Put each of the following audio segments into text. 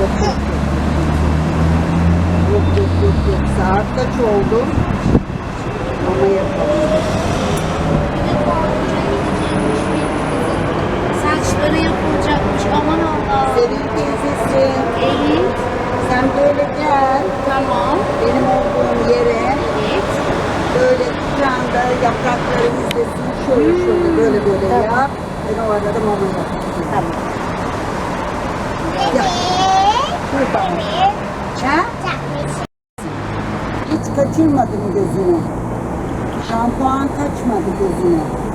yok. Yok yok yok. Yok yok yok. Saat kaç oldu? Ama yapalım. Saçları yapılacakmış. Aman Allah. Sevil teyzesi. Evet. Sen böyle gel. Tamam. Benim olduğum yere. Evet. Böyle kucağında yaprakları izlesin. Şöyle şöyle böyle böyle yap. Ben o arada mama yapayım. Tamam. Yap. Ha? Hiç kaçırmadı mı gözünü? Şampuan kaçmadı gözüne.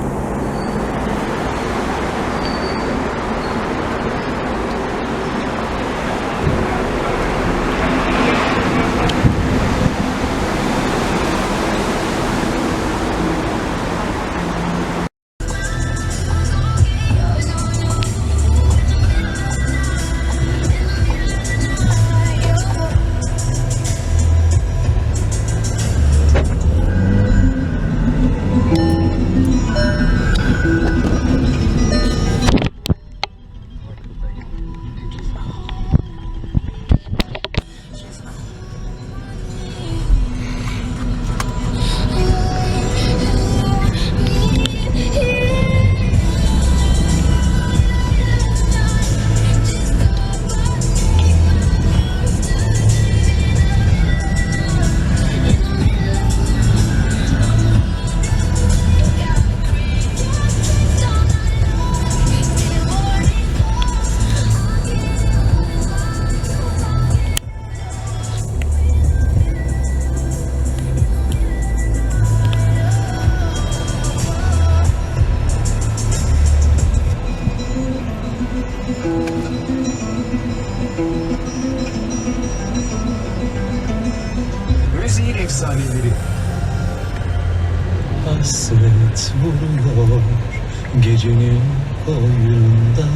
Gecenin koyunda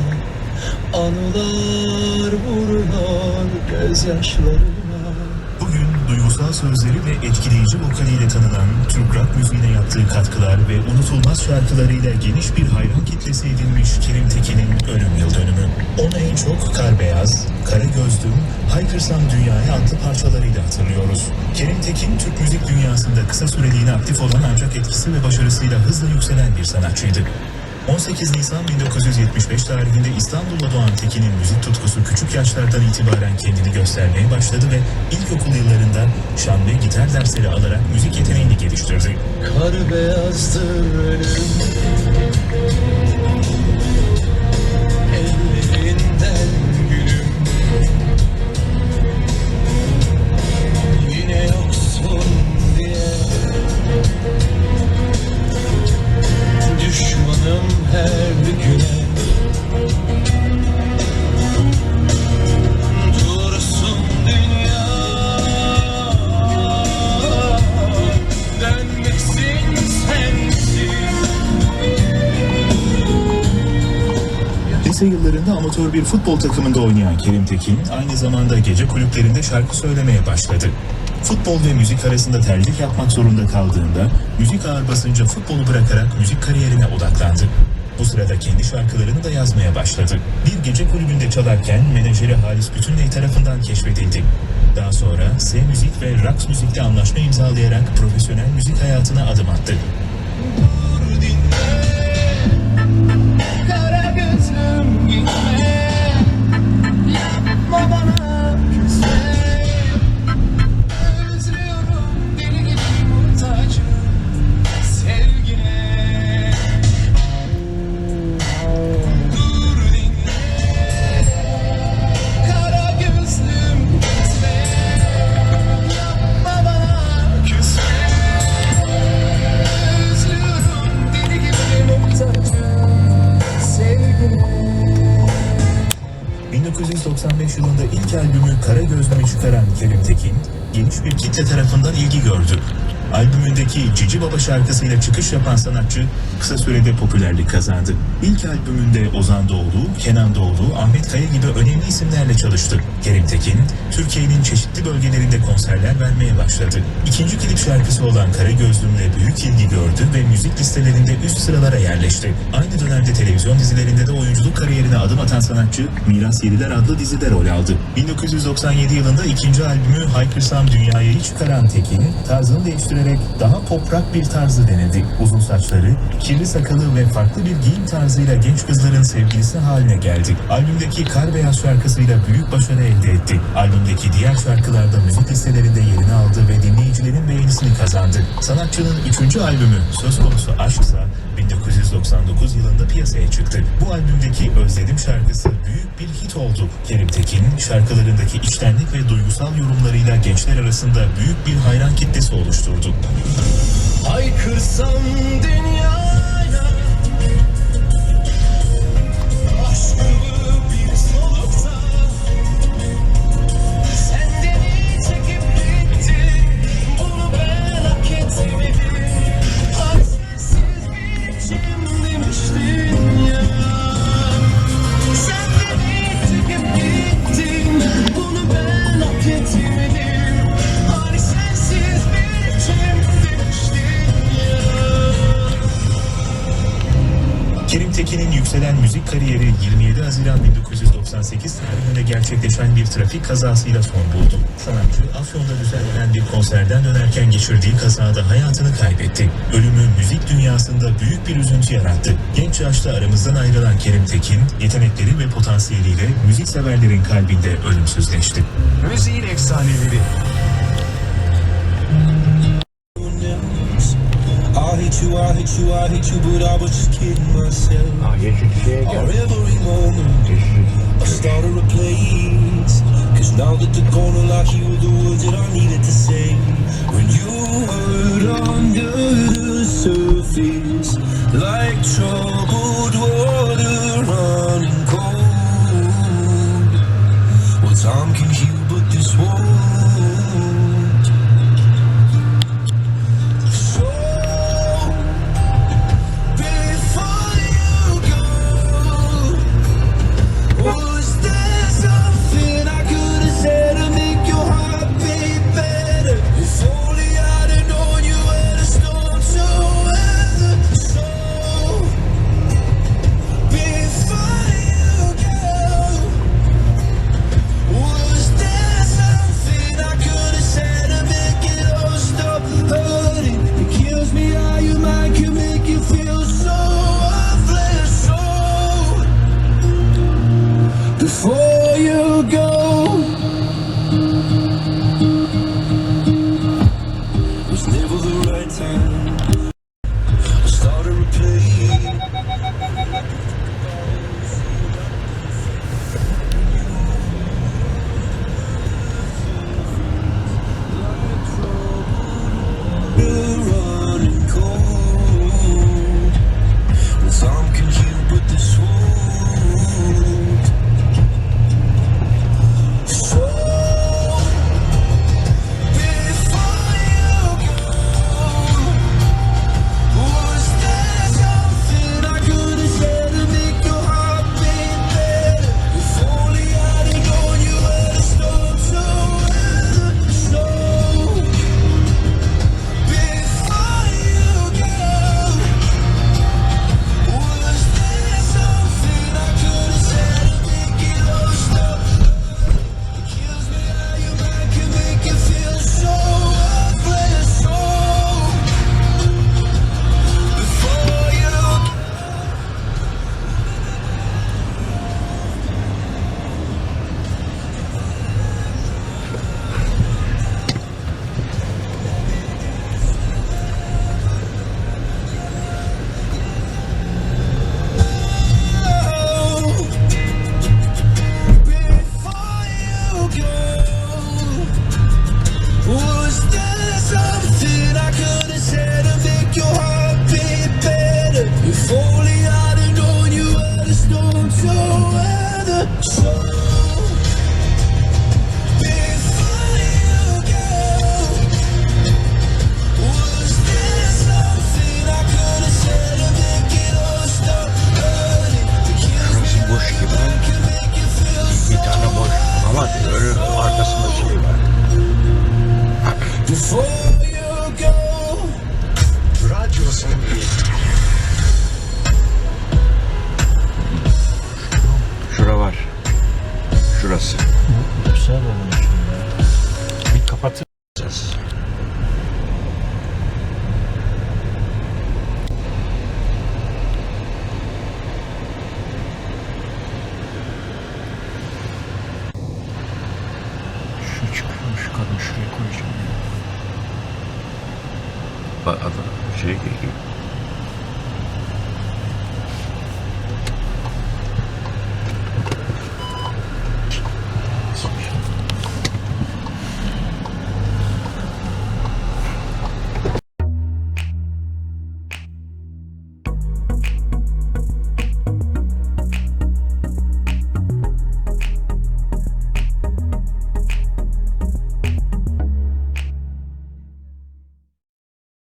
Anılar vuruyor gözyaşlarıma Bugün duygusal sözleri ve etkileyici vokaliyle tanınan Türk rock müziğine yaptığı katkılar ve unutulmaz şarkılarıyla geniş bir hayran kitlesi edinmiş Kerim Tekin'in ölüm yıl dönümü. Onu en çok Kar Beyaz, Kara Gözlüm, Haykırsam Dünya'ya adlı parçalarıyla hatırlıyoruz. Kerim Tekin, Türk müzik dünyasında kısa süreliğine aktif olan ancak etkisi ve başarısıyla hızla yükselen bir sanatçıydı. 18 Nisan 1975 tarihinde İstanbul'da doğan Tekin'in müzik tutkusu küçük yaşlardan itibaren kendini göstermeye başladı ve ilkokul yıllarında şan ve gitar dersleri alarak müzik yeteneğini geliştirdi. Kar beyazdır ölüm Lise yıllarında amatör bir futbol takımında oynayan Kerim Tekin aynı zamanda gece kulüplerinde şarkı söylemeye başladı. Futbol ve müzik arasında tercih yapmak zorunda kaldığında müzik ağır basınca futbolu bırakarak müzik kariyerine odaklandı. Bu sırada kendi şarkılarını da yazmaya başladı. Bir gece kulübünde çalarken menajeri Halis Bütünley tarafından keşfedildi. Daha sonra S Müzik ve Rax Müzik'te anlaşma imzalayarak profesyonel müzik hayatına adım attı. Kara gözlüm gitme 1995 yılında ilk albümü Kara Gözlüm'ü çıkaran Kerim Tekin, geniş bir kitle tarafından ilgi gördü. Albümündeki Cici Baba şarkısıyla çıkış yapan sanatçı kısa sürede popülerlik kazandı. İlk albümünde Ozan Doğulu, Kenan Doğulu, Ahmet Kaya gibi önemli isimlerle çalıştı. Kerim Tekin, Türkiye'nin çeşitli bölgelerinde konserler vermeye başladı. İkinci klip şarkısı olan Kara Gözlüm'le büyük ilgi müzik listelerinde üst sıralara yerleşti. Aynı dönemde televizyon dizilerinde de oyunculuk kariyerine adım atan sanatçı Miras Yediler adlı dizide rol aldı. 1997 yılında ikinci albümü Haykırsam Dünyaya'yı çıkaran Tekin, tarzını değiştirerek daha poprak bir tarzı denedi. Uzun saçları, kirli sakalı ve farklı bir giyim tarzıyla genç kızların sevgilisi haline geldi. Albümdeki Kar Beyaz şarkısıyla büyük başarı elde etti. Albümdeki diğer şarkılarda müzik listelerinde yerini aldı ve dinleyicilerin beğenisini kazandı. Sanatçının üçüncü albümü söz konusu Aşksa 1999 yılında piyasaya çıktı. Bu albümdeki Özledim şarkısı büyük bir hit oldu. Kerim Tekin şarkılarındaki içtenlik ve duygusal yorumlarıyla gençler arasında büyük bir hayran kitlesi oluşturdu. Haykırsam dünyaya yükselen müzik kariyeri 27 Haziran 1998 tarihinde gerçekleşen bir trafik kazasıyla son buldu. Sanatçı Afyon'da düzenlenen bir konserden dönerken geçirdiği kazada hayatını kaybetti. Ölümü müzik dünyasında büyük bir üzüntü yarattı. Genç yaşta aramızdan ayrılan Kerim Tekin, yetenekleri ve potansiyeliyle müzik severlerin kalbinde ölümsüzleşti. Müziğin efsaneleri. I hate you, I hate you, I hate you, but I was just kidding myself. Aa, yeşil şeye Our gel. every moment, I started a place. Cause now that they're gonna lock you were the words that I needed to say. When you were under the surface, like troubled